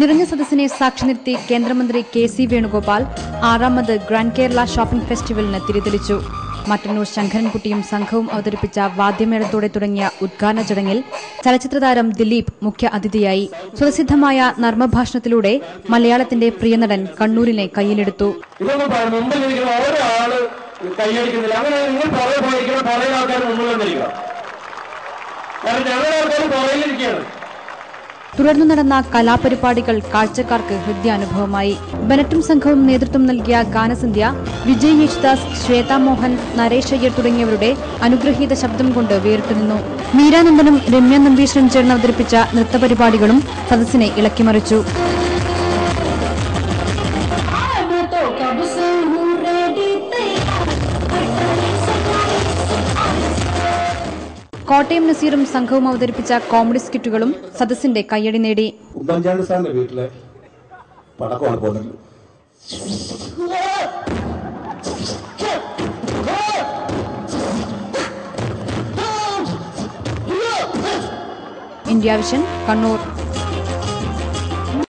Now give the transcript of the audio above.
നിറഞ്ഞ സദസ്സിനെ സാക്ഷി നിർത്തി കേന്ദ്രമന്ത്രി കെ സി വേണുഗോപാൽ ആറാമത് ഗ്രാൻഡ് കേരള ഷോപ്പിംഗ് ഫെസ്റ്റിവലിന് തിരിതെളിച്ചു. മട്ടന്നൂർ ശങ്കരൻകുട്ടിയും സംഘവും അവതരിപ്പിച്ച വാദ്യമേളത്തോടെ തുടങ്ങിയ ഉദ്ഘാടന ചടങ്ങിൽ ചലച്ചിത്ര താരം ദിലീപ് മുഖ്യ അതിഥിയായി. സ്വതസിദ്ധമായ നർമ്മഭാഷണത്തിലൂടെ മലയാളത്തിന്റെ പ്രിയനടൻ കണ്ണൂരിനെ കയ്യിലെടുത്തു. ഞങ്ങളുടെ ആൾക്കാർ പുറകിലിരിക്കുകയാണ്. തുടർന്നു നടന്ന കലാപരിപാടികൾ കാഴ്ചക്കാർക്ക് ഹൃദ്യാനുഭവമായി. ബനറ്റും സംഘവും നേതൃത്വം നൽകിയ ഗാനസന്ധ്യ വിജയ് യേശുദാസ് ശ്വേതാ മോഹൻ നരേഷ് അയ്യർ തുടങ്ങിയവരുടെ അനുഗ്രഹീത ശബ്ദം കൊണ്ട് വേറിട്ടുനിന്നു. മീരാനന്ദനും രമ്യ നമ്പീശ്വരൻ ചേർന്ന് അവതരിപ്പിച്ച നൃത്തപരിപാടികളും സദസ്സിനെ ഇളക്കിമറിച്ചു. കോട്ടയം നസീറും സംഘവും അവതരിപ്പിച്ച കോമഡി സ്കിറ്റുകളും സദസ്സിന്റെ കയ്യടി നേടി. ഉമ്മൻചാണ്ടി സാറിന്റെ വീട്ടിലെ പടക്കമാണ് പോകുന്നത്. India vision Kannur.